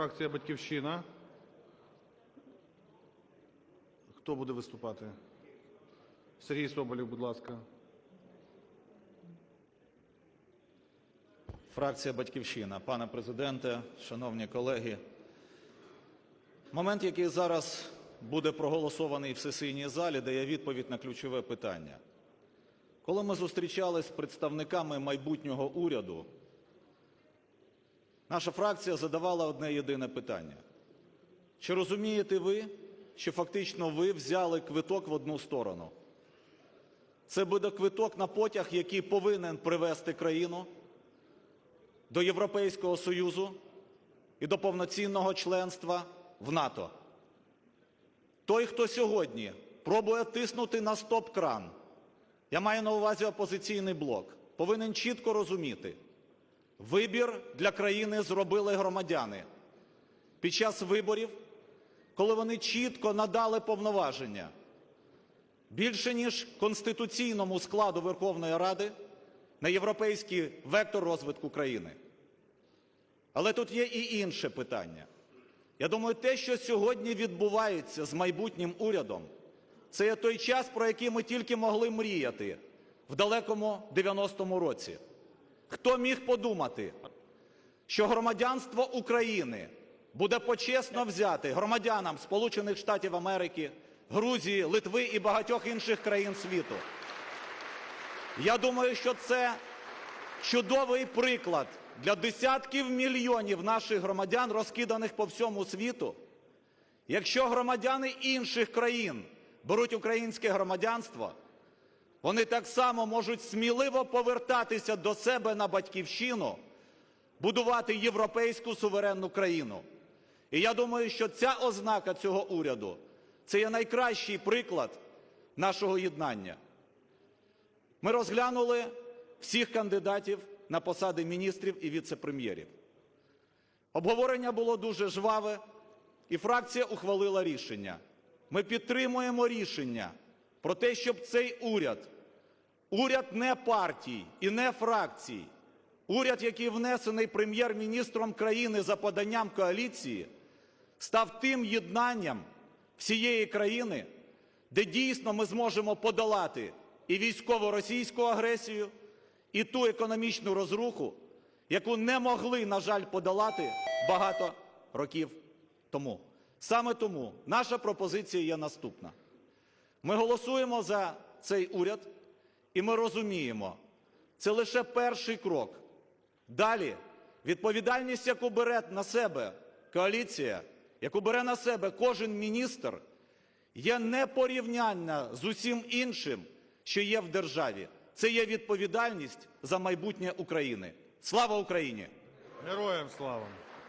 фракція Батьківщина. Хто буде виступати? Сергій Соболєв, будь ласка. Фракція Батьківщина. Пане президенте, шановні колеги, момент, який зараз буде проголосований в сесійній залі, дає відповідь на ключове питання. Коли ми зустрічались з представниками майбутнього уряду, наша фракція задавала одне єдине питання. Чи розумієте ви, що фактично ви взяли квиток в одну сторону? Це буде квиток на потяг, який повинен привести країну до Європейського Союзу і до повноцінного членства в НАТО. Той, хто сьогодні пробує тиснути на стоп-кран, я маю на увазі опозиційний блок, повинен чітко розуміти, вибір для країни зробили громадяни під час виборів, коли вони чітко надали повноваження більше ніж конституційному складу Верховної Ради на європейський вектор розвитку країни. Але тут є і інше питання. Я думаю, те, що сьогодні відбувається з майбутнім урядом, це є той час, про який ми тільки могли мріяти в далекому 90-му році. Хто міг подумати, що громадянство України буде почесно взяти громадянам Сполучених Штатів Америки, Грузії, Литви і багатьох інших країн світу? Я думаю, що це чудовий приклад для десятків мільйонів наших громадян, розкиданих по всьому світу. Якщо громадяни інших країн беруть українське громадянство, вони так само можуть сміливо повертатися до себе на батьківщину, будувати європейську суверенну країну. І я думаю, що ця ознака цього уряду це є найкращий приклад нашого єднання. Ми розглянули всіх кандидатів на посади міністрів і віце-прем'єрів. Обговорення було дуже жваве, і фракція ухвалила рішення. Ми підтримуємо рішення про те, щоб цей уряд, уряд не партій і не фракцій, уряд, який внесений прем'єр-міністром країни за поданням коаліції, став тим єднанням всієї країни, де дійсно ми зможемо подолати і військово російську агресію, і ту економічну розруху, яку не могли, на жаль, подолати багато років тому. Саме тому наша пропозиція є наступна. Ми голосуємо за цей уряд, і ми розуміємо, це лише перший крок. Далі відповідальність, яку бере на себе коаліція, яку бере на себе кожен міністр, є непорівнянна з усім іншим, що є в державі. Це є відповідальність за майбутнє України. Слава Україні! Героям слава!